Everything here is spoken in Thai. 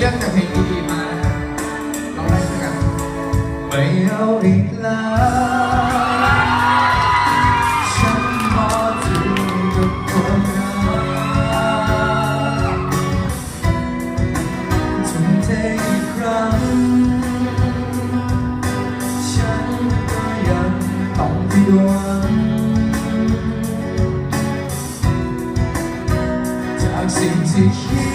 เรื่องจากเพลงดีมานะครัลองได้ด้วยกันไม่เอาอีกแล้วฉันพอถึงกับกักจนทอีกครั้ง ฉันก็ยังต้องผิดหวังจากสิ่งที่คิด